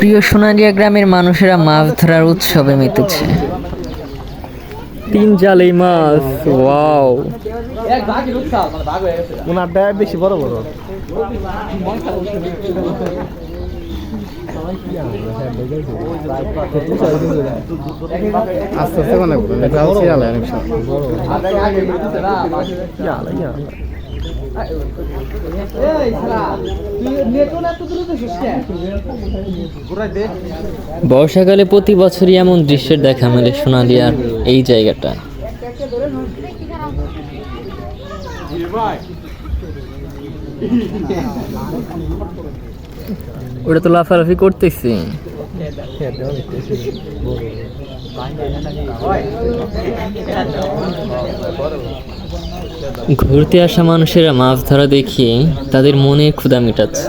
প্রিয় সোনালিয়া গ্রামের মানুষেরা মাছ ধরার উৎসবে মেতেছে। তিন জালেই মাছ ওয়াও। ওনারটা বেশি বড় বড়। আস্তে আস্তে মানে অনেক বর্ষাকালে প্রতি বছরই এমন দৃশ্যের দেখা মেলে সোনালিয়ার এই জায়গাটা। ওটা তো লাফালাফি করতেছি। ঘুরতে আসা মানুষেরা মাছ ধরা দেখিয়ে তাদের মনে ক্ষুধা মেটাচ্ছে।